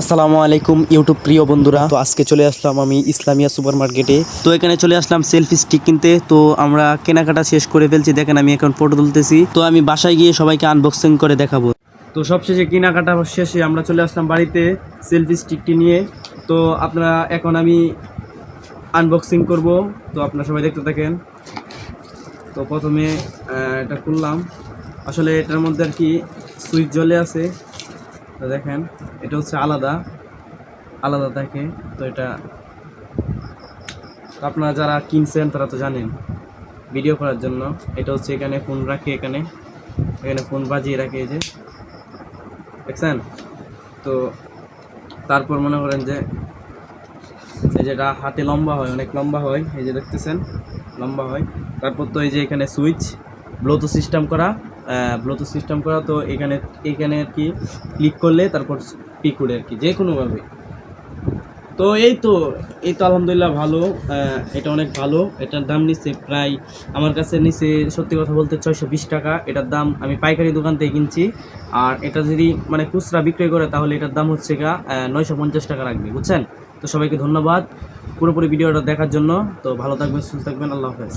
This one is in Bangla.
আসসালামু আলাইকুম ইউটিউব প্রিয় বন্ধুরা। তো আজকে চলে আসলাম আমি ইসলামিয়া সুপার মার্কেটে তো এখানে চলে আসলাম সেলফি স্টিক কিনতে। তো আমরা কেনাকাটা শেষ করে ফেলছি। দেখেন আমি এখন ফটো তুলতেছি। তো আমি বাসায় গিয়ে সবাইকে আনবক্সিং করে দেখাবো। তো সবশেষে কেনাকাটা শেষে আমরা চলে আসলাম বাড়িতে সেলফি স্টিকটি নিয়ে। তো আপনারা এখন আমি আনবক্সিং করব। তো আপনারা সবাই দেখতে থাকেন। তো প্রথমে এটা খুললাম। আসলে এটার মধ্যে আর কি সুইচ জ্বলে আছে। তো দেখেন, এটা হচ্ছে আলাদা আলাদা থাকে, তো এটা আপনারা যারা কিনছেন তারা তো জানেন, ভিডিও করার জন্য। এটা হচ্ছে এখানে ফোন রাখে এখানে এখানে ফোন বাজিয়ে রাখে যে। দেখছেন? তো তারপর মনে করেন যে, এই যেটা হাতে লম্বা হয়, অনেক লম্বা হয়, এই যে দেখতেছেন, লম্বা হয়। তারপর তো এই যে এখানে সুইচ ব্লুটুথ সিস্টেম করা ব্লুটুথ সিস্টেম করা, তো এখানে এখানে আর কি ক্লিক করলে তারপর পিক উড়ে আর কি, যে কোনোভাবে তো এই তো এই তো আলহামদুলিল্লাহ ভালো এটা অনেক ভালো, এটার দাম নিচ্ছে প্রায়, আমার কাছে নিচে সত্যি কথা বলতে ছয়শো বিশ টাকা, এটার দাম আমি পাইকারি দোকান থেকে কিনছি, আর এটা যদি মানে খুচরা বিক্রয় করে, তাহলে এটার দাম হচ্ছে গা নয়শো পঞ্চাশ টাকা রাখবে, বুঝছেন? তো সবাইকে ধন্যবাদ, পুরোপুরি ভিডিওটা দেখার জন্য, তো ভালো থাকবেন, সুস্থ থাকবেন, আল্লাহ হাফেজ।